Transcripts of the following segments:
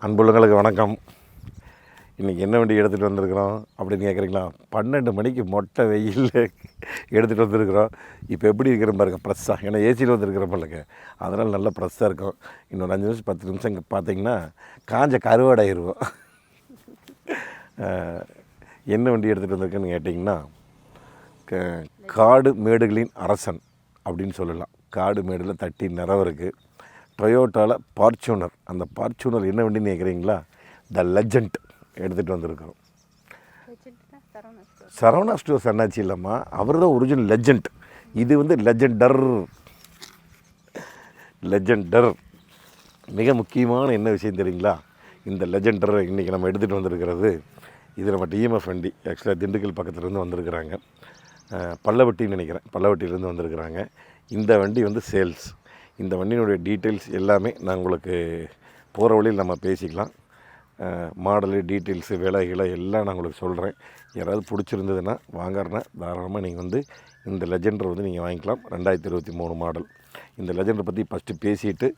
அன்புள்ளங்களுக்கு வணக்கம். இன்றைக்கி என்ன வண்டி எடுத்துகிட்டு வந்திருக்கிறோம் அப்படின்னு கேட்குறீங்களா பன்னெண்டு மணிக்கு மொட்டை வெயிலில் எடுத்துகிட்டு வந்திருக்கிறோம். இப்போ எப்படி இருக்கிற பாருங்க ப்ரெஸ்ஸாக ஏன்னா ஏசியில் வந்திருக்கிற பாருங்க. அதனால் நல்லா ப்ரெஸ்ஸாக இருக்கும். இன்னொரு அஞ்சு நிமிஷம் பத்து நிமிஷம் இங்கே பார்த்தீங்கன்னா காஞ்ச கருவாடாயிருவோம். என்ன வண்டி எடுத்துகிட்டு வந்திருக்கேன்னு கேட்டிங்கன்னா க- காடு மேடுகளின் அரசன் அப்படின்னு சொல்லலாம். காடு மேடில் தட்டி நிறவு இருக்குது டொயோட்டாவில் பார்ச்சூனர். அந்த பார்ச்சூனர் என்ன வண்டின்னு கேட்குறீங்களா த லெஜண்ட் எடுத்துகிட்டு வந்திருக்கிறோம். சரவணா ஸ்டோர்ஸ் அண்ணாச்சி இல்லைம்மா. அவர் தான் ஒரிஜினல் லெஜண்ட் இது வந்து லெஜண்டர் லெஜண்டர் மிக முக்கியமான என்ன விஷயம் தெரியுங்களா? இந்த லெஜண்டர் இன்றைக்கி நம்ம எடுத்துகிட்டு வந்திருக்கிறது. இது நம்ம டிஎம்எஃப் வண்டி. ஆக்சுவலாக திண்டுக்கல் பக்கத்துலேருந்து வந்திருக்கிறாங்க. பல்லவட்டின்னு நினைக்கிறேன். பல்லவட்டியிலேருந்து வந்திருக்கிறாங்க. இந்த வண்டி வந்து சேல்ஸ் இந்த வண்டியினுடைய டீட்டெயில்ஸ் எல்லாமே நான் உங்களுக்கு போகிற வழியில் நம்ம பேசிக்கலாம். மாடலு டீட்டெயில்ஸு விலைகளை எல்லாம் நான் உங்களுக்கு சொல்கிறேன் யாராவது பிடிச்சிருந்ததுன்னா வாங்குறேன்னா தாராளமாக நீங்கள் வந்து இந்த லெஜெண்டர் வந்து நீங்கள் வாங்கிக்கலாம். ரெண்டாயிரத்தி இருபத்தி மூணு மாடல் இந்த லெஜெண்டரை பற்றி ஃபஸ்ட்டு பேசிட்டு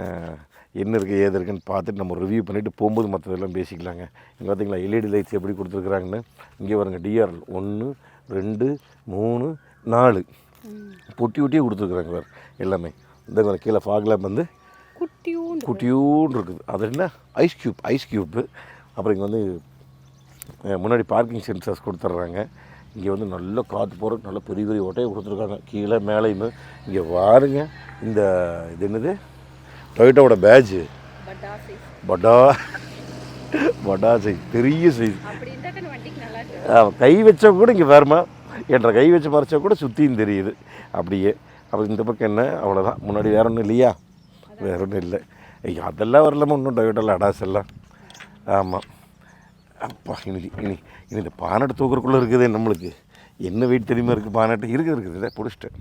அஹ், என்ன இருக்குது ஏது இருக்குன்னு பார்த்துட்டு நம்ம ரிவ்யூ பண்ணிவிட்டு போகும்போது மற்றதெல்லாம் பேசிக்கலாங்க. இங்கே பார்த்தீங்களா எல்இடி லைட்ஸ் எப்படி கொடுத்துருக்குறாங்கன்னு? இங்கே வருங்க டிஆர்எல் ஒன்று ரெண்டு மூணு நாலு. பொட்டி ஒட்டியே கொடுத்துருக்குறாங்க வேறு எல்லாமே. இந்த கீழே ஃபாக்லாம் வந்து குட்டியூண்டு. குட்டியூன்னு இருக்குது. அது என்ன? ஐஸ் க்யூப் ஐஸ் க்யூப்பு அப்புறம் இங்கே வந்து முன்னாடி பார்க்கிங் சென்சர்ஸ் கொடுத்துட்றாங்க இங்கே வந்து நல்ல காற்று போகிறதுக்கு நல்ல பெரிய பெரிய ஓட்டையை கொடுத்துருக்காங்க. கீழே மேலேயுமே. இங்கே வாருங்க. இந்த இது என்னது? டொயோட்டோட பேட்ஜு பட்டா சைஸ் படா படா சைஸ் பெரிய சைஸ் கை வச்சா கூட இங்கே வேறுமா என்ற கை வச்சு மறைச்சா கூட சுற்றியும் தெரியுது. அப்படியே. அப்புறம் இந்த பக்கம் என்ன? அவ்வளோதான் முன்னாடி வேற ஒன்றும் இல்லையா? வேற ஒன்றும் இல்லை. ஐயோ அதெல்லாம் வரலாமா இன்னும் டொயோட்டோவில் அடாஸ் எல்லாம். ஆமாம் அப்பா இனி இனி இனி இந்த பானட்டு தூக்குறக்குள்ளே இருக்குது நம்மளுக்கு? என்ன வெயிட் தெரியுமா இருக்குது பானட்டு? இருக்குது இருக்குது. இதை பிடிச்சிட்டேன்.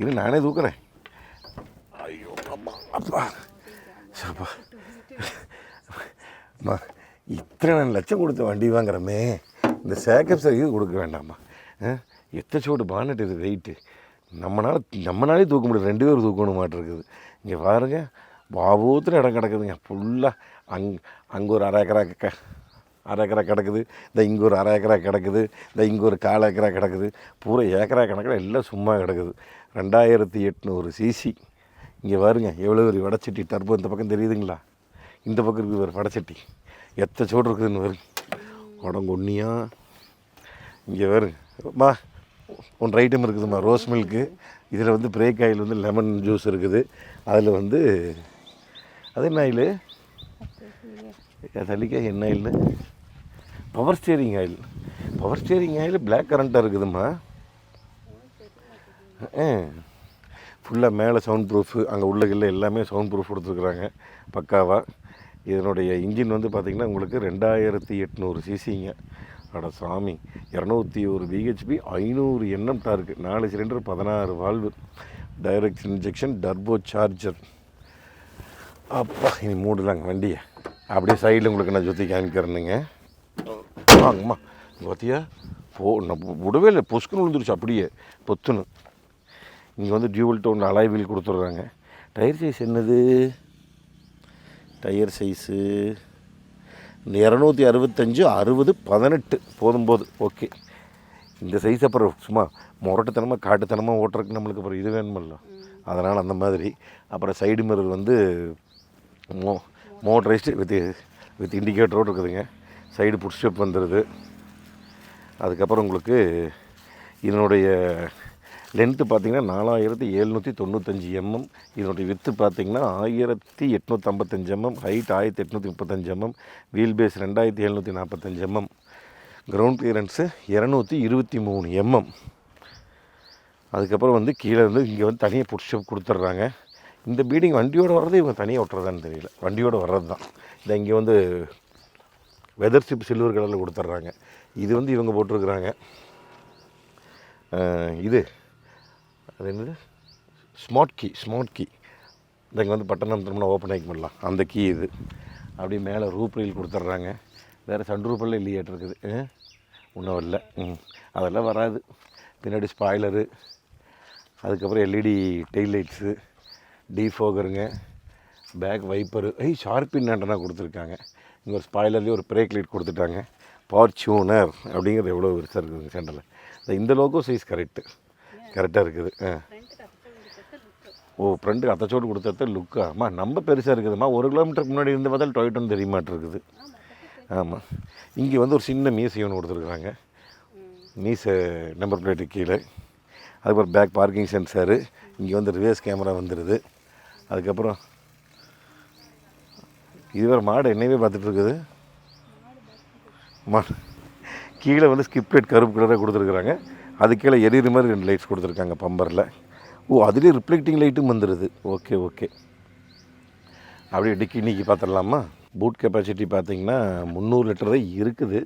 இனி நானே தூக்குறேன். ஐயோ அப்பா அப்பா. சப்பா. அம்மா இத்தனை லட்சம் கொடுத்த வண்டி வாங்குறமே. இந்த சேக்கப் சர்வீஸ் கொடுக்க வேண்டாம்மா ஆ? எத்த சோடு பானட் இது வெயிட்டு நம்மளால் நம்மளாலே தூக்க முடியாது. ரெண்டு பேரும் தூக்கணும் மாட்டிருக்குது. இங்கே பாருங்க பாபூத்தில் இடம் கிடக்குதுங்க. ஃபுல்லாக அங் அங்கே ஒரு அரை ஏக்கரா க அரை ஏக்கரா கிடக்குது. இந்த இங்கே ஒரு அரை ஏக்கரா கிடக்குது. இந்த இங்கே ஒரு கால் ஏக்கரா கிடக்குது. பூரா ஏக்கரா கணக்கில் எல்லாம் சும்மா கிடக்குது. ரெண்டாயிரத்தி எட்நூறு சிசி இங்கே பாருங்க எவ்வளோ ஒரு வடச்சட்டி டர்போ இந்த பக்கம் தெரியுதுங்களா? இந்த பக்கம் இருக்குது ஒரு வடச்சட்டி. எத்த சோடு இருக்குதுன்னு வரும் ஒன்றியா இங்கே வருங்க மா ஒன்று ஐட்டம் இருக்குதும்மா ரோஸ் மில்க்கு. இதில் வந்து பிரேக் ஆயில் வந்து லெமன் ஜூஸ் இருக்குது. அதில் வந்து அது என்ன ஆயில்? தள்ளிக்காய் என்ன ஆயில்னு power steering oil. Power steering oil black கரண்ட்டாக இருக்குதும்மா. ஆ. ஃபுல்லாக மேலே சவுண்ட் ப்ரூஃபு அங்கே உள்ளகில் எல்லாமே சவுண்ட் ப்ரூஃப் கொடுத்துருக்குறாங்க. பக்காவாக இதனுடைய இன்ஜின் வந்து பார்த்திங்கன்னா உங்களுக்கு ரெண்டாயிரத்தி எட்நூறு சிசிங்க அட சாமி இரநூத்தி ஒரு பிஹெச்பி ஐநூறு எண்ணம் இருக்குது நாலு சிலிண்டர் பதினாறு valve direct injection turbo charger அப்பா இனி மூடலாங்க வண்டியை. அப்படியே சைடில் உங்களுக்கு நான் சுற்றி காமிக்கிறேனுங்க. வாங்கம்மா. பார்த்தியா போ நான் விடவே இல்லை. பொசுக்குன்னு விழுந்துருச்சு அப்படியே. பொத்துன்னு. இங்கே வந்து டியூவல் டோன் அலாய் வீல் கொடுத்துட்றாங்க. டயர் சைஸ் என்னது? டயர் சைஸு இரநூத்தி அறுபத்தஞ்சு அறுபது பதினெட்டு. போதும் போது ஓகே. இந்த சைஸ் அப்புறம் சும்மா முரட்டுத்தனமாக காட்டுத்தனமாக ஓட்டுறதுக்கு நம்மளுக்கு அப்புறம் இது வேணுமில்ல. அதனால் அந்த மாதிரி. அப்புறம் சைடு மிரர் வந்து மோ மோட்டரைஸ்டு வித் வித் இண்டிகேட்டரோடு இருக்குதுங்க. சைடு புட்ஸ்டெப் வந்துடுது அதுக்கப்புறம் உங்களுக்கு இதனுடைய லென்த்து பார்த்தீங்கன்னா நாலாயிரத்தி எழுநூற்றி தொண்ணூத்தஞ்சு எம்எம் இதனுடைய வித்து பார்த்திங்கன்னா ஆயிரத்தி எட்நூற்றம்பத்தஞ்சு எம்எம் ஹைட் ஆயிரத்தி எட்நூற்றி முப்பத்தஞ்சு எம்எம் வீல் பேஸ் ரெண்டாயிரத்தி எழுநூற்றி நாற்பத்தஞ்சு எம்எம் கிரவுண்ட் கிளியரன்ஸு இரநூத்தி இருபத்தி மூணு எம்எம் அதுக்கப்புறம் வந்து கீழே வந்து இங்கே வந்து தனியாக புட்ஷப் கொடுத்துட்றாங்க. இந்த பீடிங் வண்டியோடு வர்றது இவங்க தனியாக ஓட்டுறதான்னு தெரியல. வண்டியோடு வர்றது தான் இந்த இங்கே வந்து வெதர் சிப் சில்வர் கலரில் கொடுத்துட்றாங்க. இது வந்து இவங்க போட்டிருக்கிறாங்க. இது அது என்னது? ஸ்மார்ட் கீ ஸ்மார்ட் கீ இந்த இங்கே வந்து பட்டணம் அமுத்தோம்னா ஓப்பன் ஆகி பண்ணலாம் அந்த கீ இது. அப்படியே மேலே ரூப் ரீல் கொடுத்துட்றாங்க. வேறு சன் ரூப்பெல்லாம் இல்லையாட்டு இருக்குது ஒன்றும் இல்லை. ம். அதெல்லாம் வராது. பின்னாடி ஸ்பாய்லரு அதுக்கப்புறம் எல்இடி டெயில் லைட்ஸு டீஃபோகருங்க பேக் வைப்பரு ஐய் ஷார்பின் ஆண்டனா கொடுத்துருக்காங்க. இங்கே ஒரு ஸ்பாய்லர்லேயே ஒரு பிரேக் லைட் கொடுத்துட்டாங்க. ஃபார்ச்சூனர் அப்படிங்கிறது எவ்வளோ பெருசாக இருக்குதுங்க சென்டரில் இந்த லோகோ சைஸ் கரெக்டு கரெக்டாக இருக்குது. ஆ. ஓ ஃப்ரெண்டுக்கு அத்தச்சோடு கொடுத்தத லுக்கா அம்மா நம்ம பெருசாக இருக்குதும்மா. ஒரு கிலோமீட்டருக்கு முன்னாடி இருந்து பார்த்தால் டொயட்டோன்னு தெரிய மாட்டிருக்குது ஆமாம் இங்கே வந்து ஒரு சின்ன மீசை ஒன்று கொடுத்துருக்குறாங்க. மீசை நம்பர் பிளேட்டு கீழே. அதுக்கப்புறம் பேக் பார்க்கிங் சென்சாரு இங்கே வந்து ரிவேஸ் கேமரா வந்துடுது அதுக்கப்புறம் இதுவரை மாடு என்னையவே பார்த்துட்ருக்குது மா கீழே வந்து ஸ்கிப்லேட் கருப்பு கலராக கொடுத்துருக்குறாங்க. அது கீழே எரியுற மாதிரி ரெண்டு லைட்ஸ் கொடுத்துருக்காங்க பம்பரில். ஓ அதுலேயே ரிஃப்ளெக்டிங் லைட்டும் வந்துடுது ஓகே ஓகே அப்படியே டிக்கி நீக்கி பார்த்துடலாமா? பூட் கெப்பாசிட்டி பார்த்தீங்கன்னா முந்நூறு லிட்டர் தான் இருக்குது.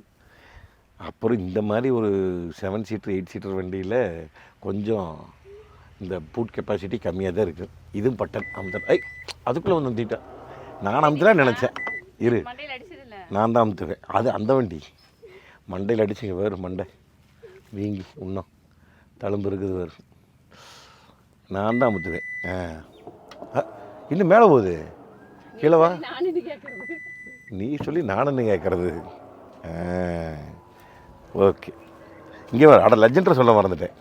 அப்புறம் இந்த மாதிரி ஒரு செவன் சீட்டர் எயிட் சீட்டர் வண்டியில் கொஞ்சம் இந்த பூட் கெப்பாசிட்டி கம்மியாக தான் இருக்குது இதுவும் பட்டன் அமுத்த ஐ அதுக்குள்ளே வந்து அமுத்திட்டேன். நான் அமுத்தலாம் நினச்சேன். இரு. நான் தான் அமுத்துவேன். அது அந்த வண்டி. மண்டையில் அடிச்சுங்க வேறு மண்டை. வீங்கி இன்னும் தழும்பு இருக்குது வேறு நான் தான் அ, இன்னும் மேலே போகுது. கீழே வா. நான் இது கேட்கறது? நீ சொல்லி நானும் கேட்குறது? ஓகே. இங்கே வர அட லெஜெண்டரை சொல்ல மறந்துட்டேன்.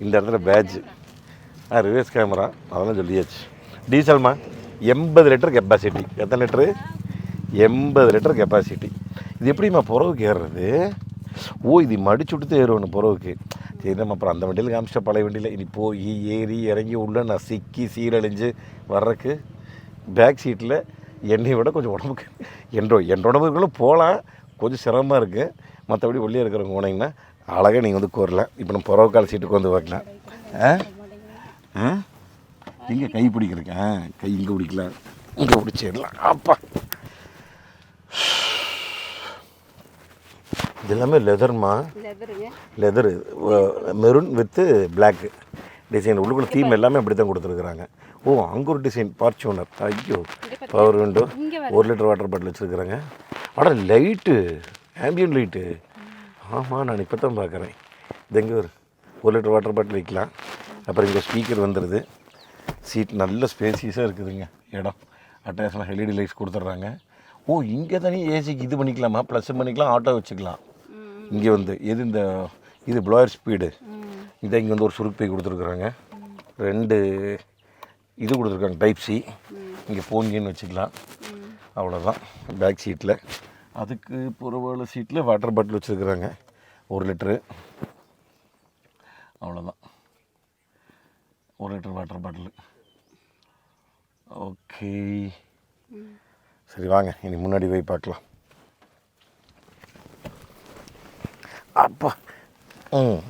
இந்த இடத்துல பேட்ச் ஆ ரிவர்ஸ் கேமரா அதெல்லாம் சொல்லியாச்சு. டீசல்மா? எண்பது லிட்டர் கெப்பாசிட்டி எத்தனை லிட்டரு? எண்பது லிட்டர் கெப்பாசிட்டி இது எப்படிம்மா புறவுக்கு ஏறுறது? ஓ இது மடிச்சு விட்டு ஏறுவணும் புறவுக்கு சரி நம்ம அப்புறம் அந்த வண்டியில் காமிச்சிட்ட பழைய வண்டியில். இனி போய் ஏறி இறங்கி உள்ள நான் சிக்கி சீரழிஞ்சு வர்றதுக்கு பேக் சீட்டில் என்னை விட கொஞ்சம் உடம்புக்கு என் என் உடம்புக்குள்ளே போகலாம் கொஞ்சம் சிரமமாக இருக்குது மற்றபடி ஒல்லியாக இருக்கிறவங்க போனீங்கன்னா அழகாக நீங்கள் வந்து கோரலாம். இப்போ நம்ம புறவு சீட்டுக்கு வந்து வைக்கலாம் ஆ? ஆ? இங்கே கை பிடிக்கிறதுக்கு ஆ கை இங்கே பிடிக்கலாம். இங்கே பிடிச்சிடலாம். அப்பா. இது எல்லாமே லெதர்மா leather maroon with black design உள்ளுக்குள்ள தீம் எல்லாமே அப்படி தான் கொடுத்துருக்குறாங்க. ஓ அங்கே ஒரு டிசைன் பார்ச்சூனர் ஐயோ பவர் விண்டோ ஒரு லிட்டர் வாட்டர் பாட்டில் வச்சுருக்குறாங்க. அட லைட்டு ஆம்பியன் லைட்டு ஆமாம் நான் இப்போ தான் பார்க்குறேன். இது எங்கே வரும் ஒரு லிட்டர் வாட்டர் பாட்டில் வைக்கலாம். அப்புறம் இங்கே ஸ்பீக்கர் வந்துடுது சீட் நல்ல ஸ்பேசியஸாக இருக்குதுங்க. இடம். அட்டாச்மெண்ட் எல்இடி லைட்ஸ் கொடுத்துட்றாங்க. ஓ இங்கே தானே ஏசிக்கு இது பண்ணிக்கலாமா? ப்ளஸ் பண்ணிக்கலாம் ஆட்டோ வச்சுக்கலாம். இங்கே வந்து எது இந்த இது ப்ளோயர் ஸ்பீடு இதை இங்கே வந்து ஒரு சுருப்பை கொடுத்துருக்குறாங்க. ரெண்டு இது கொடுத்துருக்காங்க டைப் சி இங்கே போங்கின்னு வச்சுக்கலாம். அவ்வளோதான் பேக் சீட்டில் அதுக்கு புறவாள சீட்டில் வாட்டர் பாட்டில் வச்சுருக்குறாங்க. ஒரு லிட்ரு அவ்வளோதான் ஒரு லிட்டர் வாட்டர் பாட்டில் ஓகே சரி வாங்க இனி முன்னாடி போய் பார்க்கலாம். அப்பா. ம்.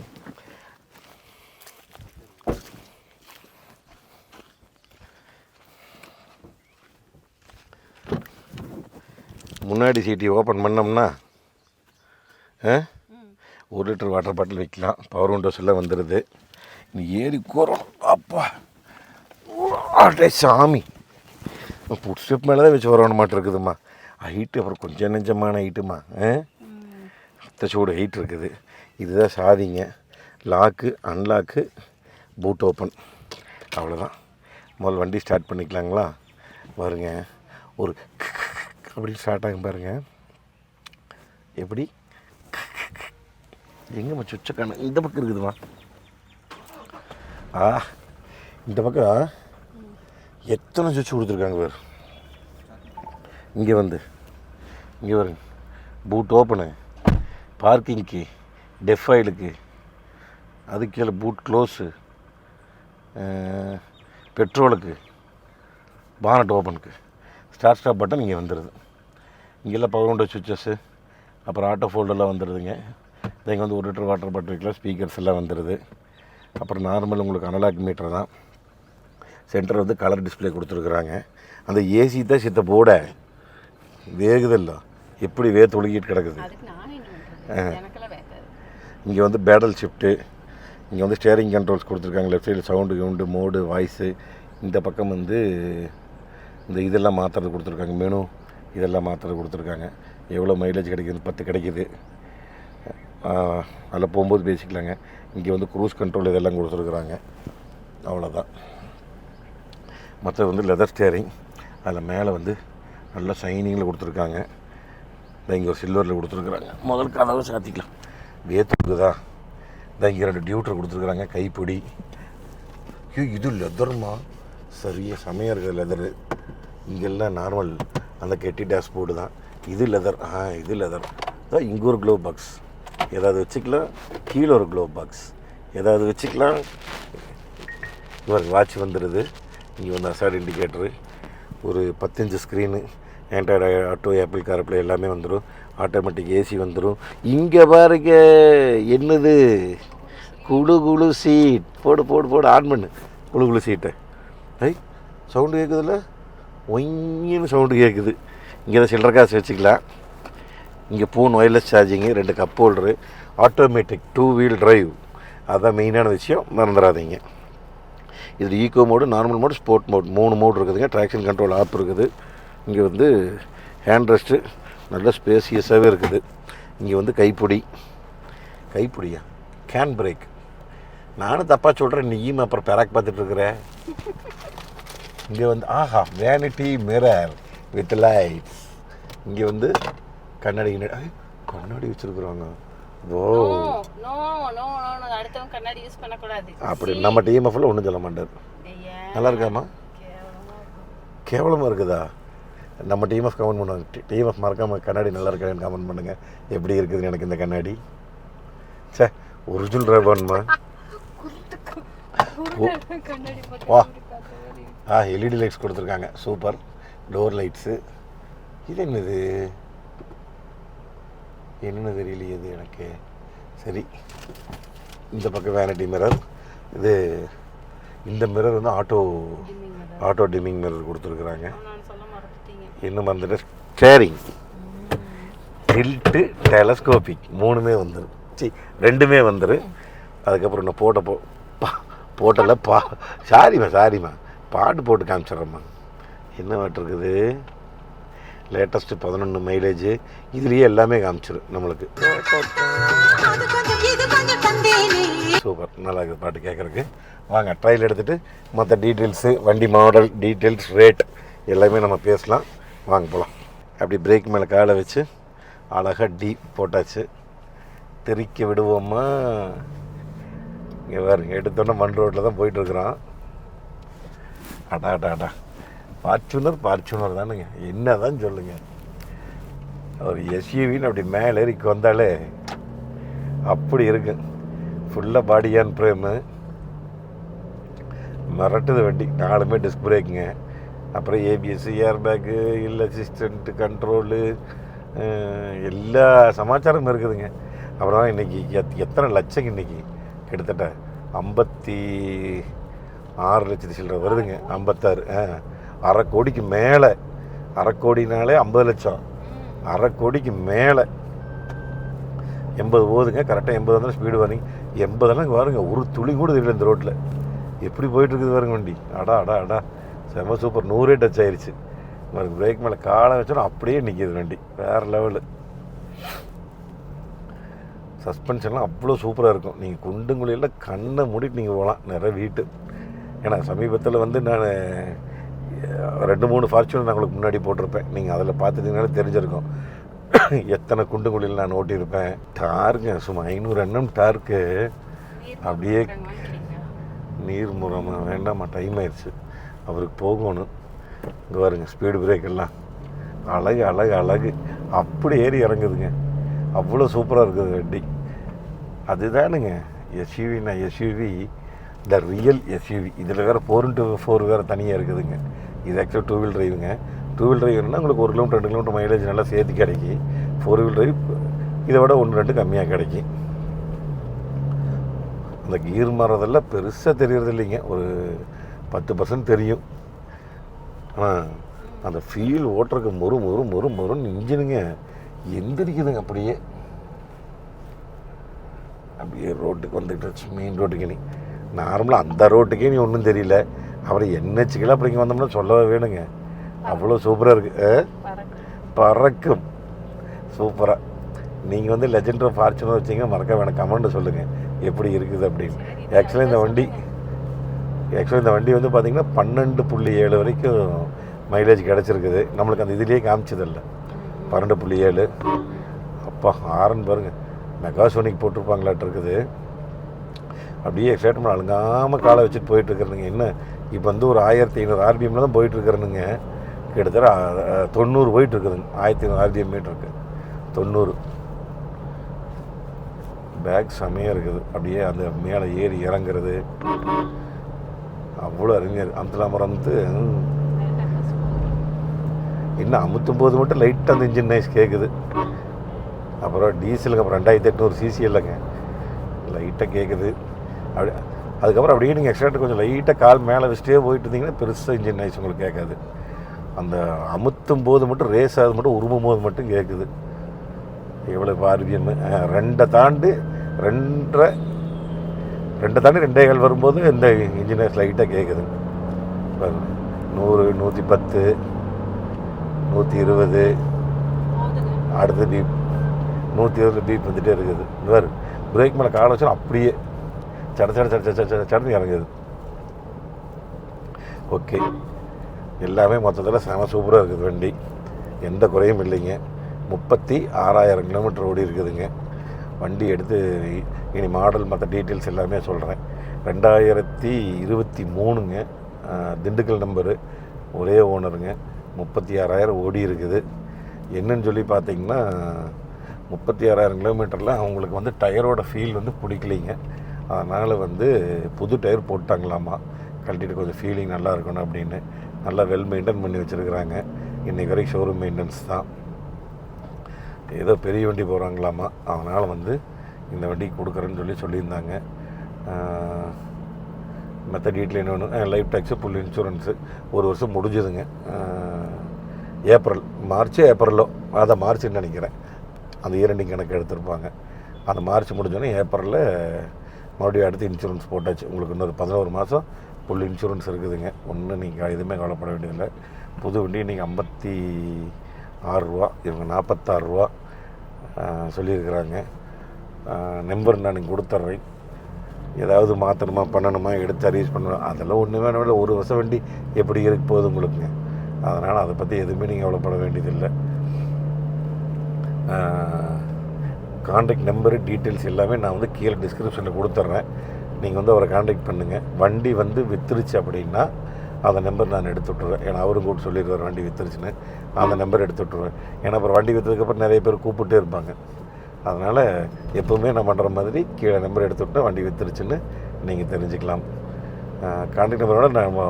முன்னாடி சீட்டி ஓப்பன் பண்ணோம்னா ஆ? ஒரு லிட்டர் வாட்டர் பாட்டில் வைக்கலாம். பவர் விண்டோஸ் எல்லாம் வந்துடுது நீ ஏறி கூறோம் அப்பா. அடே சாமி. ஃபுட் ஸ்டெப் மேலே தான் வச்சு வரணும் மாட்டு இருக்குதும்மா. ஹைட்டு அப்புறம் கொஞ்சம் நெஞ்சமான ஹைட்டுமா ஆ? ரத்த சூடு ஹைட் இருக்குது. இதுதான் சாதிங்க. லாக்கு அன்லாக்கு பூட் ஓப்பன் அவ்வளோதான் முதல் வண்டி ஸ்டார்ட் பண்ணிக்கலாங்களா? பாருங்க ஒரு அப்படி ஸ்டார்ட் ஆகும் பாருங்கள் எப்படி? எங்கேம்மா சுச்ச காண இந்த பக்கம் இருக்குதுமா? ஆ இந்த பக்கம் எத்தனை சுவிட்ச் கொடுத்துருக்காங்க பேர். இங்கே வந்து. இங்கே வருங்க. பூட் ஓப்பனு பார்க்கிங்க்கு டெஃபாயிலுக்கு அதுக்கு அது கீழே பூட் க்ளோஸு பெட்ரோலுக்கு பானட் ஓப்பனுக்கு ஸ்டார்ட் ஸ்டாப் பட்டன் இங்கே வந்துடுது இங்கெல்லாம் பவர் விண்டோ சுவிச்சஸ்ஸு அப்புறம் ஆட்டோ ஃபோல்டெல்லாம் வந்துடுதுங்க இங்கே வந்து ஒரு லிட்டர் வாட்டர் பாட்டில் ஸ்பீக்கர்ஸ் எல்லாம் வந்துடுது அப்புறம் நார்மல் உங்களுக்கு அனலாக் மீட்டர் தான். சென்டர் வந்து கலர் டிஸ்ப்ளே கொடுத்துருக்குறாங்க. அந்த ஏசி தான் சித்த போட. வேகுதில்ல எப்படி வே ஒழுகிட்டு கிடக்குது? இங்கே வந்து பேடல் ஷிஃப்ட்டு இங்கே வந்து ஸ்டேரிங் கண்ட்ரோல்ஸ் கொடுத்துருக்காங்க. லெஃப்ட் சைடில் சவுண்டு கவுண்டு மோடு வாய்ஸு இந்த பக்கம் வந்து இந்த இதெல்லாம் மாற்றுறது கொடுத்துருக்காங்க. மெனு இதெல்லாம் மாற்றுறது கொடுத்துருக்காங்க. எவ்வளோ மைலேஜ் கிடைக்குது? பத்து கிடைக்குது. அதில் போகும்போது பேசிக்கலாங்க. இங்கே வந்து க்ரூஸ் கண்ட்ரோல் இதெல்லாம் கொடுத்துருக்குறாங்க. அவ்வளோதான் மற்றது வந்து லெதர் ஸ்டேரிங் அதில் மேலே வந்து நல்ல ஷைனிங்கில் கொடுத்துருக்காங்க. இதை இங்கே ஒரு சில்வரில் கொடுத்துருக்குறாங்க. முதல் கதவை சாத்திக்கலாம். வேத்துக்குதா இந்த இங்கே ரெண்டு டியூட்டர் கொடுத்துருக்குறாங்க கைப்பிடி. ஐயோ இது லெதர்மா? சரியாக செமையாக இருக்குது லெதரு. இங்கெல்லாம் நார்மல் அந்த கெட்டி டேஷ்போர்டு தான். இது லெதர். ஆ இது லெதர். அதான் இங்கே ஒரு க்ளோ பாக்ஸ் ஏதாவது வச்சுக்கலாம். கீழே ஒரு க்ளோ பாக்ஸ் ஏதாவது வச்சுக்கலாம். இவருக்கு வாட்ச் வந்துடுது இங்கே வந்து அசாட் இண்டிகேட்டரு ஒரு பத்தஞ்சு screen Android Auto Apple CarPlay எல்லாமே வந்துடும் ஆட்டோமேட்டிக் ஏசி வந்துடும் இங்கே பாருங்க என்னது? குழு குழு சீட் போடு போடு போடு ஆன் பண்ணு. குழு குழு சீட்டை ஐ சவுண்டு கேட்குதுல்ல ஒயின்னு சவுண்டு கேட்குது இங்கே தான் சில்லற காசு வச்சுக்கலாம். இங்கே ஃபோன் ஒயர்லெஸ் சார்ஜிங்கு ரெண்டு cup holder automatic two wheel drive அதான் மெயினான விஷயம். மறந்துடாதீங்க. இது eco mode normal mode sport mode மூணு மோடு இருக்குதுங்க. ட்ராக்ஷன் கண்ட்ரோல் ஆப் இருக்குது. இங்கே வந்து ஹேண்ட் ரெஸ்ட்டு நல்ல ஸ்பேசியஸாகவே இருக்குது. இங்கே வந்து கைப்பிடி. கைப்பிடியா? கேன் பிரேக் நானும் தப்பாக சொல்கிறேன் நீயும் அப்புறம் பெராக் பார்த்துட்டு இருக்கிற. இங்கே வந்து ஆஹா வேனிட்டி மிரர் வித் லைட்ஸ் இங்கே வந்து கண்ணாடி கிண்ணாடி. கண்ணாடி வச்சுருக்குறாங்க. ஓ அப்படி நம்ம டிஎம்எஃப்ல ஒன்றும் சொல்ல மாட்டார். நல்லா இருக்காமா? கேவலமா இருக்கு. கேவலமாக இருக்குதா? நம்ம டிஎம்எஃப் கமெண்ட் பண்ணுவாங்க டிஎம்எஃப் மறக்காமல் கண்ணாடி நல்லா இருக்கான்னு கமெண்ட் பண்ணுங்கள் எப்படி இருக்குதுன்னு எனக்கு இந்த கண்ணாடி? சே ஒரிஜினல் ரேபான்மா வா. ஆ எல்இடி லைட்ஸ் கொடுத்துருக்காங்க. சூப்பர் டோர் லைட்ஸு இது என்னது? என்னன்னு தெரியலையே இது எனக்கு. சரி. இந்த பக்கம் வேனிட்டி மிரர் இது இந்த மிரர் வந்து ஆட்டோ. ஆட்டோ டிமிங் மிரர் கொடுத்துருக்குறாங்க. இன்னும் வந்துட்டு ஸ்டேரிங் டில்ட்டு டெலஸ்கோபிக் மூணுமே வந்துடும் சி ரெண்டுமே வந்துடும் அதுக்கப்புறம் நான் போட்ட போ பா போட்டல பா சாரிம்மா சாரிம்மா. பாட்டு போட்டு காமிச்சிட்றேம்மா. என்ன பாட்டு இருக்குது? லேட்டஸ்ட்டு பதினொன்று மைலேஜ் இதுலேயே எல்லாமே காமிச்சிடும் நம்மளுக்கு. சூப்பர் நல்லா இருக்குது பாட்டு கேட்குறக்கு வாங்க ட்ரையல் எடுத்துகிட்டு மற்ற டீட்டெயில்ஸு வண்டி மாடல் டீட்டெயில்ஸ் ரேட் எல்லாமே நம்ம பேசலாம். வாங்க போகலாம் அப்படி பிரேக் மேலே காலை வச்சு அழகாக டீப் போட்டாச்சு. தெறிக்க விடுவோமா? இங்கே பாருங்க எடுத்தோன்னே மண் ரோட்டில் தான் போயிட்டுருக்குறான். அடா அடா அடா. ஃபார்ச்சுனர் ஃபார்ச்சுனர் தானுங்க. என்ன தான் சொல்லுங்கள் ஒரு எஸ்யூவின்னு அப்படி மேலே ஏறிக்கு வந்தாலே அப்படி இருக்கு. ஃபுல்லாக பாடியான் பிரேமு மிரட்டுது வண்டி. நாலுமே டிஸ்க் பிரேக்குங்க அப்புறம் ஏபிஎஸ்சி ஏர் பேக்கு இல்லை அசிஸ்டண்ட்டு கண்ட்ரோலு எல்லா சமாச்சாரமும் இருக்குதுங்க. அப்புறம் இன்றைக்கி எத் எத்தனை லட்சம் இன்றைக்கி கிட்டத்தட்ட ஐம்பத்தி ஆறு லட்சத்து சில்லற வருதுங்க. ஐம்பத்தாறு ஆ. அரை கோடிக்கு மேலே. அரை கோடினாலே ஐம்பது லட்சம். அரை கோடிக்கு மேலே. எண்பது போகுதுங்க. கரெக்டாக எண்பது வந்து ஸ்பீடு வரீங்க எண்பதெல்லாம் பாருங்க ஒரு துளி கூட தெரியல இந்த ரோட்டில் எப்படி போயிட்டுருக்குது பாருங்க வண்டி. அடா அடா அடா. செம சூப்பர். நூறே டச் ஆயிருச்சு. பாருங்க பிரேக் மேலே காலை வச்சோன்னா அப்படியே நிற்கிது வண்டி. வேறு லெவலு சஸ்பென்ஷன்லாம் அவ்வளோ சூப்பராக இருக்கும். நீங்கள் குண்டுங்குழியில் கண்ணை மூடிட்டு நீங்கள் போகலாம். நிறைய வீட்டு. ஏன்னா சமீபத்தில் வந்து நான் ரெண்டு மூணு ஃபார்ச்சூன் நான் உங்களுக்கு முன்னாடி போட்டிருப்பேன். நீங்கள் அதில் பார்த்துட்டீங்கனாலே தெரிஞ்சிருக்கும். எத்தனை குண்டுங்குழியில் நான் ஓட்டியிருப்பேன். டார்க்கு சும்மா ஐநூறு எண்ணம் டார்க்கு. அப்படியே? நீர் முறமா வேண்டாமா டைம் ஆயிடுச்சு அவருக்கு போகணும். இங்கே பாருங்க ஸ்பீடு பிரேக்கெல்லாம் அழகு அழகு அழகு. அப்படி ஏறி இறங்குதுங்க. அவ்வளோ சூப்பராக இருக்குது வண்டி. அதுதானுங்க எஸ்யூவினா எஸ்யூவி த ரியல் எஸ்யூவி இதில் வேறு ஃபோர் இன்ட்டு ஃபோர் வேறு தனியாக இருக்குதுங்க. இது ஆக்சுவலாக டூ வீல் டிரைவுங்க டூ வீல் டிரைவ்னா உங்களுக்கு ஒரு கிலோமீட்டர் ரெண்டு கிலோமீட்டர் மைலேஜ் நல்லா சேர்த்து கிடைக்கும். ஃபோர் வீல் டிரைவ் இதை விட ஒன்று ரெண்டு கம்மியாக கிடைக்கும். அந்த கீர் மாறதெல்லாம் பெருசாக தெரியறது இல்லைங்க ஒரு பத்து பர்சன்ட் தெரியும். ஆனால் அந்த ஃபீல் ஓட்டுறதுக்கு மொறு மொறு மொறு மொறுன்னு இன்ஜினுங்க எந்திரிக்குதுங்க அப்படியே. அப்படியே ரோட்டுக்கு வந்துக்கிட்டு மெயின் ரோட்டுக்கு நீ நார்மலாக அந்த ரோட்டுக்கே நீ ஒன்றும் தெரியல. அப்புறம் என்ஹெச்சுக்கெல்லாம் அப்படி இங்கே வந்தோம்னா சொல்லவே வேணுங்க. அவ்வளோ சூப்பராக இருக்குது பறக்கும். பறக்கும். சூப்பராக நீங்கள் வந்து லெஜெண்ட் ஆஃப் ஃபார்ச்சுனர் வச்சிங்க மறக்க வேணாம் கமெண்ட் சொல்லுங்கள் எப்படி இருக்குது அப்படின்னு. ஆக்சுவலாக இந்த வண்டி ஆக்சுவலி இந்த வண்டி வந்து பார்த்திங்கன்னா பன்னெண்டு புள்ளி ஏழு வரைக்கும் மைலேஜ் கிடச்சிருக்குது. நம்மளுக்கு அந்த இதுலேயே காமிச்சதில்ல. பன்னெண்டு புள்ளி ஏழு. அப்பா ஆரன் பாருங்கள் மெகாசோனிக் போட்டிருப்பாங்களாட்டு இருக்குது. அப்படியே எக்ஸைட்மெண்ட் அழுங்காமல் காலை வச்சுட்டு போயிட்டுருக்குறனுங்க என்ன? இப்போ வந்து ஒரு ஆயிரத்தி ஐநூறு ஆர்பிஎம்ல தான் போயிட்டுருக்குறனுங்க கிட்டத்தட்ட தொண்ணூறு போயிட்டுருக்குதுங்க ஆயிரத்தி ஐநூறு ஆர்பிஎம் மீட்டருக்கு. தொண்ணூறு. பேக் செமையாக இருக்குது. அப்படியே அந்த மேலே ஏறி இறங்குறது. அவ்வளோ அறிஞர் அமுத்தலாம் வந்து இன்னும் அமுத்தும் போது மட்டும் லைட்டாக அந்த இன்ஜின் நைஸ் கேட்குது அப்புறம் டீசலுக்கு அப்புறம் ரெண்டாயிரத்தி எட்நூறு சிசி இல்லைங்க. லைட்டாக கேட்குது அப்படி அதுக்கப்புறம் அப்படியே நீங்கள் எக்ஸ்ட்ரா கொஞ்சம் லைட்டாக கால் மேலே வச்சுட்டே போயிட்டு இருந்தீங்கன்னா பெருசாக இன்ஜின் நைஸ் உங்களுக்கு கேட்காது. அந்த அமுத்தும் போது மட்டும் ரேஸ் ஆகுது மட்டும் உருமும் போது மட்டும் கேட்குது எவ்வளோ ஆர்பிஎம் ரெண்டை தாண்டி ரெண்டரை ரெண்டை தாண்டி ரெண்டே கால் வரும்போது இந்த இன்ஜினியர்ஸ் லைட்டாக கேட்குது நூறு நூற்றி பத்து நூற்றி இருபது அடுத்த பீப் நூற்றி இருபது பீப் வந்துகிட்டே இருக்குது. இந்த மாதிரி பிரேக் மேலே காலை வச்சா அப்படியே சட சட சட சட சட சடன்னு இறங்குது. ஓகே. எல்லாமே மொத்தத்தில் செம சூப்பராக இருக்குது வண்டி. எந்த குறையும் இல்லைங்க. முப்பத்தி ஆறாயிரம் கிலோமீட்டர் ஓடி இருக்குதுங்க. வண்டி எடுத்து இனி மாடல் மற்ற டீட்டெயில்ஸ் எல்லாமே சொல்கிறேன் ரெண்டாயிரத்தி இருபத்தி மூணுங்க. திண்டுக்கல் நம்பரு ஒரே ஓனருங்க முப்பத்தி ஆறாயிரம் ஓடி இருக்குது. என்னன்னு சொல்லி பார்த்தீங்கன்னா முப்பத்தி ஆறாயிரம் கிலோமீட்டரில் அவங்களுக்கு வந்து டயரோட ஃபீல் வந்து பிடிக்கலைங்க. அதனால் வந்து புது டயர் போட்டாங்களாமா. கழட்டிட்டு கொஞ்சம் ஃபீலிங் நல்லா இருக்கணும் அப்படின்னு. நல்லா வெல் மெயின்டைன் பண்ணி வச்சுருக்குறாங்க. இன்றைக்கி வரைக்கும் ஷோரூம் மெயின்டெனன்ஸ் தான். ஏதோ பெரிய வண்டி போகிறாங்களாமா அதனால் வந்து இந்த வண்டி கொடுக்குறேன்னு சொல்லி சொல்லியிருந்தாங்க. மற்ற டீட்டெயில் என்ன வேணும்? லைஃப் டேக்ஸு ஃபுல் இன்சூரன்ஸு ஒரு வருஷம் முடிஞ்சுதுங்க. ஏப்ரல் மார்ச் ஏப்ரலோ அதை மார்ச்னு நினைக்கிறேன். அந்த இரண்டிங் கணக்கு எடுத்திருப்பாங்க. அந்த மார்ச் முடிஞ்சோடனே ஏப்ரலில் மறுபடியும் அடுத்து இன்சூரன்ஸ் போட்டாச்சு. உங்களுக்கு இன்னொரு பதினோரு மாதம் ஃபுல் இன்சூரன்ஸ் இருக்குதுங்க. ஒன்றும் நீங்கள் எதுவுமே கவலைப்பட வேண்டியதில்லை. புது வண்டி நீங்கள் ஐம்பத்தி ஆறுரூவா இவங்க நாற்பத்தாறு ரூபா. சொல்லியிருக்கிறாங்க. நம்பர் நான் கொடுத்துட்றேன் ஏதாவது மாற்றணுமா பண்ணணுமா எடுத்து அரேஞ்ச் பண்ணணும் அதெல்லாம் ஒன்று வேணும். ஒரு வருஷம் வண்டி எப்படி இருக்க போகுது உங்களுக்குங்க. அதனால் அதை பற்றி எதுவுமே நீங்கள் அவ்வளோப்பட வேண்டியதில்லை. கான்டாக்ட் நம்பரு டீட்டெயில்ஸ் எல்லாமே நான் வந்து கீழே டிஸ்கிரிப்ஷனில் கொடுத்துட்றேன் நீங்கள் வந்து அவரை காண்டாக்ட் பண்ணுங்கள் வண்டி வந்து வித்துருச்சு அப்படின்னா அந்த நம்பர் நான் எடுத்து விட்ருவேன் ஏன்னா அவரும் கூட சொல்லிடுவார் வண்டி விற்றுருச்சுன்னு அந்த நம்பர் எடுத்து விட்ருவேன் ஏன்னா அப்புறம் வண்டி விற்றதுக்கப்புறம் நிறைய பேர் கூப்பிட்டே இருப்பாங்க. அதனால் எப்போவுமே நான் பண்ணுற மாதிரி கீழே நம்பர் எடுத்து விட்டு வண்டி வித்துருச்சுன்னு நீங்கள் தெரிஞ்சுக்கலாம். காண்டாக்ட் நம்பரோட நம்ம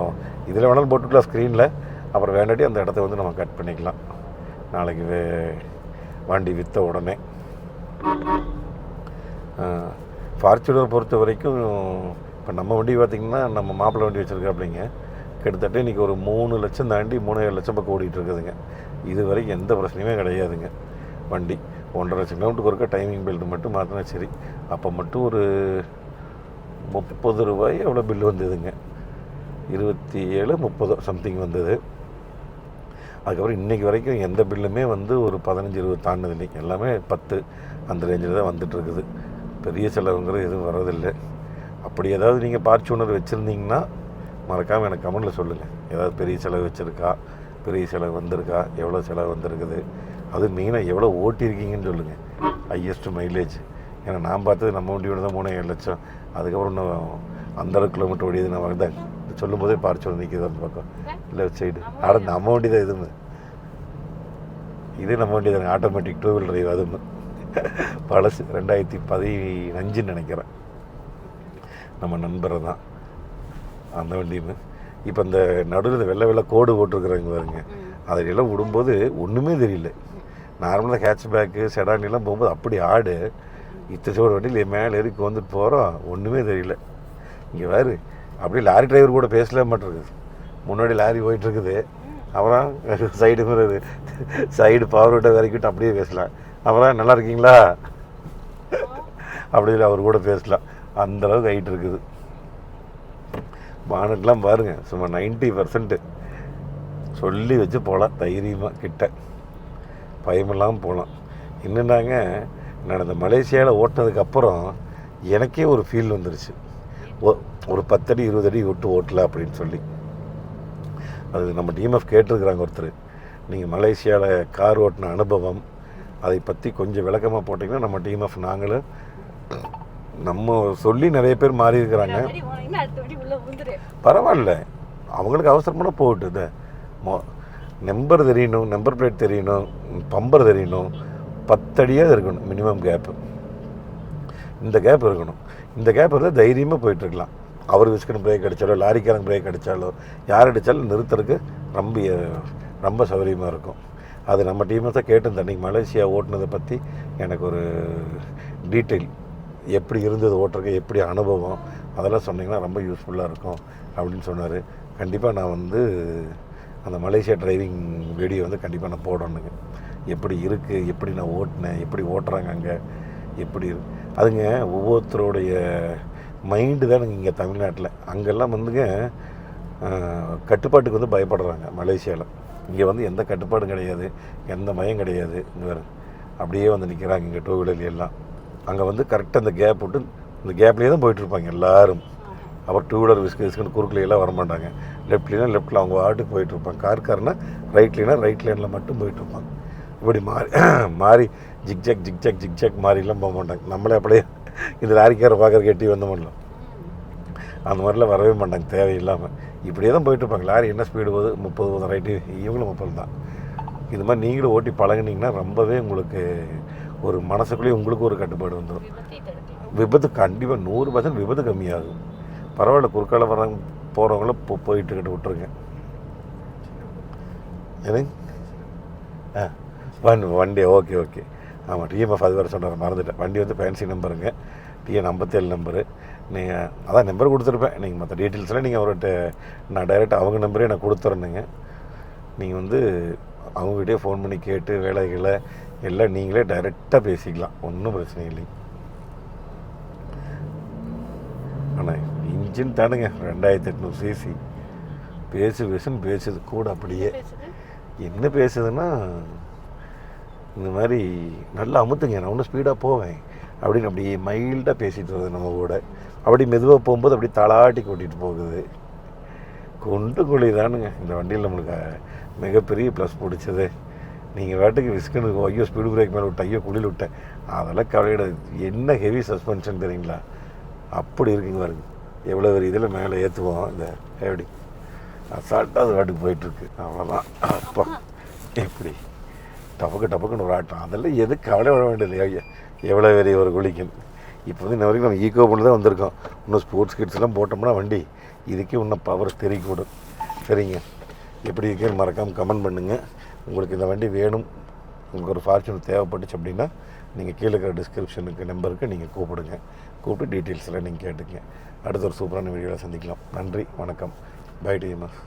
இதில் வேணாலும் போட்டுக்கலாம் ஸ்க்ரீனில் அப்புறம் வேண்டாட்டி அந்த இடத்த வந்து நம்ம கட் பண்ணிக்கலாம். நாளைக்கு வே வண்டி விற்ற உடனே. ஃபார்ச்சுனர் பொறுத்த வரைக்கும் இப்போ நம்ம வண்டி பார்த்திங்கன்னா நம்ம மாப்பிள்ளை வண்டி வச்சுருக்காப்பிள்ளைங்க கிட்டத்தட்ட இன்றைக்கி ஒரு மூணு லட்சம் தாண்டி மூணு ஏழு லட்சம் பக்கம் ஓடிட்டுருக்குதுங்க இது வரைக்கும் எந்த பிரச்சனையுமே கிடையாதுங்க. வண்டி ஒன்றரை லட்சம் கிலோமீட்டருக்கு ஒருக்க டைமிங் பெல்ட் மட்டும் மாற்றினா சரி. அப்போ மட்டும் ஒரு முப்பது ரூபாய் எவ்வளோ பில்லு வந்ததுங்க. இருபத்தி ஏழு முப்பது சம்திங் வந்தது. அதுக்கப்புறம் இன்றைக்கி வரைக்கும் எந்த பில்லுமே வந்து ஒரு பதினஞ்சு இருபது தாண்டினது இல்லை எல்லாமே பத்து அந்த ரேஞ்சில் தான் வந்துட்டுருக்குது பெரிய செலவுங்கிறது எதுவும் வர்றதில்லை. அப்படி ஏதாவது நீங்கள் பார்ச்சுனர் வச்சுருந்தீங்கன்னா மறக்காமல் எனக்கு கமெண்டில் சொல்லுங்கள் ஏதாவது பெரிய செலவு வச்சுருக்கா? பெரிய செலவு வந்திருக்கா? எவ்வளோ செலவு வந்திருக்குது? அது மெயினாக எவ்வளோ ஓட்டியிருக்கீங்கன்னு சொல்லுங்கள் ஹையஸ்ட் மைலேஜ் ஏன்னா நான் பார்த்தது நம்ம வண்டியோட தான் மூணு ஏழு லட்சம். அதுக்கப்புறம் இன்னும் அந்தளவு கிலோமீட்டர் ஓடியது நான் வந்தேன் சொல்லும் போதே பார்ச்சு நிற்கிது அந்த பக்கம். லெஃப்ட் சைடு அட நம்ம வண்டி தான் இதுன்னு இதே நம்ம வண்டி தானே ஆட்டோமேட்டிக் டூ வீலர் டிரைவ் அதுன்னு பழசு. ரெண்டாயிரத்தி பதினஞ்சுன்னு நினைக்கிறேன். நம்ம நண்பரை தான் அந்த வண்டியுமே இப்போ இந்த நடுவில் வெள்ளை வெள்ளை கோடு போட்டிருக்குறாங்க பாருங்க. அதிலெல்லாம் விடும்போது ஒன்றுமே தெரியல. நார்மலாக ஹேட்ச் பேக்கு செடான்லாம் போகும்போது அப்படி ஆடு. இத்தச்சோட வண்டியில் மேலே ஏறி வந்துட்டு போகிறோம் ஒன்றுமே தெரியல. இங்கே வேறு அப்படியே லாரி டிரைவர் கூட பேசல மாட்டிருக்குது முன்னாடி லாரி போயிட்டுருக்குது. அப்புறம் சைடு மிரர் சைடு பவர் விட்ட வரைக்கும் அப்படியே பேசலாம். அப்புறம் நல்லா இருக்கீங்களா? அப்படி அவர் கூட பேசலாம். அந்த அளவுக்கு ஹைட் இருக்குது பானட்லாம் பாருங்கள் சும்மா நைன்ட்டி பர்சன்ட்டு சொல்லி வச்சு போகலாம் தைரியமாக கிட்ட. பயமில்லாமல் போகலாம் என்னென்னாங்க நான் இந்த மலேசியாவில் ஓட்டினதுக்கப்புறம் எனக்கே ஒரு ஃபீல் வந்துருச்சு. ஒ- ஒரு பத்தடி இருபது அடி விட்டு ஓட்டல அப்படின்னு சொல்லி. அது நம்ம டிஎம்எஃப் கேட்டிருக்கிறாங்க ஒருத்தர். நீங்கள் மலேசியாவில் கார் ஓட்டின அனுபவம் அதை பற்றி கொஞ்சம் விளக்கமாக போட்டிங்கன்னா நம்ம டிஎம்எஃப் நாங்களும் நம்ம சொல்லி நிறைய பேர் மாறி இருக்கிறாங்க. பரவாயில்ல. அவங்களுக்கு அவசரமான மொ நம்பர் தெரியணும் நம்பர் பிளேட் தெரியணும் பம்பர் தெரியணும். பத்தடியாக இருக்கணும் மினிமம் கேப்பு இந்த கேப் இருக்கணும். இந்த கேப் இருந்தால் தைரியமாக போயிட்டுருக்கலாம் அவர் விஸ்கன் பிரேக் அடித்தாலோ லாரிக்காரங்க பிரேக் அடித்தாலோ யார் அடித்தாலும் நிறுத்துறதுக்கு ரொம்ப ரொம்ப சௌகரியமாக இருக்கும். அது நம்ம டீமை தான் கேட்டிருந்தேன் அன்றைக்கி மலேசியா ஓட்டுனதை பற்றி எனக்கு ஒரு டீட்டெயில் எப்படி இருந்தது ஓட்டுறதுக்கு எப்படி அனுபவம் அதெல்லாம் சொன்னீங்கன்னா ரொம்ப யூஸ்ஃபுல்லாக இருக்கும் அப்படின்னு சொன்னார். கண்டிப்பாக நான் வந்து அந்த மலேசியா டிரைவிங் வீடியோ வந்து கண்டிப்பாக நான் போடணுங்க. எப்படி இருக்குது எப்படி நான் ஓட்டினேன் எப்படி ஓட்டுறாங்க அங்கே எப்படி அதுங்க ஒவ்வொருத்தருடைய மைண்டு தானுங்க இங்கே தமிழ்நாட்டில். அங்கெல்லாம் வந்துங்க கட்டுப்பாட்டுக்கு வந்து பயப்படுறாங்க மலேசியாவில் இங்கே வந்து எந்த கட்டுப்பாடும் கிடையாது எந்த மயம் கிடையாது இங்கே வேறு அப்படியே வந்து நிற்கிறாங்க இங்கே டூ வீலர்ல எல்லாம். அங்கே வந்து கரெக்டாக அந்த கேப் விட்டு இந்த கேப்லேயே தான் போயிட்டுருப்பாங்க எல்லோரும். அப்புறம் டூ வீலர் விஸ்கு விஸ்குன்னு குறுக்குல வரமாட்டாங்க. லெஃப்ட்லேனா லெஃப்ட்டில் அவங்க வாட்டுக்கு போயிட்டுருப்பாங்க. கார்காரனா ரைட்லேனா ரைட் லைனில் மட்டும் போயிட்டுருப்பாங்க. இப்படி மாறி மாறி ஜிக்ஜாக் ஜிக்ஜாக் ஜிக்ஜாக் மாறிலாம் போக மாட்டாங்க. நம்மளே அப்படியே இந்த லாரிக்கார பார்க்குற கட்டி வந்த முடியல. அந்த மாதிரிலாம் வரவே மாட்டாங்க தேவையில்லாமல் இப்படியே தான் போயிட்டுருப்பாங்க. லாரி என்ன ஸ்பீடு போகுது? முப்பது போதும் ரைட்டு. இவங்களும் முப்பது தான். இது மாதிரி நீங்களும் ஓட்டி பழகுனீங்கன்னா ரொம்பவே உங்களுக்கு ஒரு மனசுக்குள்ளேயே உங்களுக்கு ஒரு கட்டுப்பாடு வந்துடும் விபத்து கண்டிப்பாக நூறு பர்சன்ட் விபத்து கம்மியாகும். பரவாயில்ல குறுக்கால வர்றவங்க போகிறவங்கள போ போயிட்டு கிட்ட விட்டுருங்க ஏனுங்க ஆ வண்டி வண்டி ஓகே ஓகே. ஆமாம் டிஎம்எஃப் அது வேறு சொன்னார் மறந்துட்டேன். வண்டி வந்து ஃபேன்சி நம்பருங்க டிஎன் ஐம்பத்தேழு நம்பரு நீங்கள் அதான் நம்பர் கொடுத்துருப்பேன். நீங்கள் மற்ற டீட்டெயில்ஸ்லாம் நீங்கள் அவர்கிட்ட நான் டைரெக்டாக அவங்க நம்பரே நான் கொடுத்துறேனுங்க. நீங்கள் வந்து அவங்ககிட்டயே ஃபோன் பண்ணி கேட்டு வேலைகளை எல்லாம் நீங்களே டைரெக்டாக பேசிக்கலாம். ஒன்றும் பிரச்சனை இல்லை. ஆனால் இன்ஜின் தானுங்க. ரெண்டாயிரத்தி எட்நூறு சிசி பேசு பேசுன்னு பேசுது. கூட அப்படியே. என்ன பேசுதுன்னா இந்த மாதிரி நல்லா அமுத்துங்க. நான் ஒன்றும் ஸ்பீடாக போவேன். அப்படின்னு அப்படியே மைல்டாக பேசிட்டு வருது நம்ம கூட. அப்படி மெதுவாக போகும்போது அப்படியே தலாட்டி கூட்டிகிட்டு போகுது. கொண்டு குழி தானுங்க இந்த வண்டியில் நம்மளுக்கு மிகப்பெரிய ப்ளஸ் பிடிச்சது. நீங்கள் வாட்டுக்கு விஸ்கனுக்கு ஐயோ ஸ்பீடு பிரேக் மேலே விட்டேன் ஐயோ குளியில் விட்டேன். அதெல்லாம் கவலையிட என்ன ஹெவி சஸ்பென்ஷன் தெரியுங்களா? அப்படி இருக்குங்க பாருங்க. எவ்வளோ ஒரு இதில் மேலே ஏற்றுவோம் இந்த எப்படி அசால்ட்டாக அது வாட்டுக்கு போயிட்டுருக்கு. அவ்வளோதான் அப்பா எப்படி? டபக்கு டபக்குன்னு ஒரு ஆட்டம் அதெல்லாம் எது கவலை விட வேண்டியது ஐயா எவ்வளோ பெரிய ஒரு குளிக்கும் இப்போ வந்து இன்ன வரைக்கும் நம்ம ஈக்கோ பண்ணி தான் வந்திருக்கோம். இன்னும் ஸ்போர்ட்ஸ் கிட்ஸ்லாம் போட்டோம்னா வண்டி இதுக்கே இன்னும் பவர் தெரிவிக்கூடும் சரிங்க. எப்படி இருக்குன்னு மறக்காமல் கமெண்ட் பண்ணுங்கள் உங்களுக்கு இந்த வண்டி வேணும் உங்களுக்கு ஒரு ஃபார்ச்சுனர் தேவைப்பட்டுச்சு அப்படின்னா நீங்கள் கீழே இருக்கிற டிஸ்கிரிப்ஷனுக்கு நம்பருக்கு நீங்கள் கூப்பிடுங்க. கூப்பிட்டு டீட்டெயில்ஸ் எல்லாம் நீங்கள் கேட்டுங்க அடுத்த ஒரு சூப்பரான வீடியோவில் சந்திக்கலாம். நன்றி வணக்கம். By TMS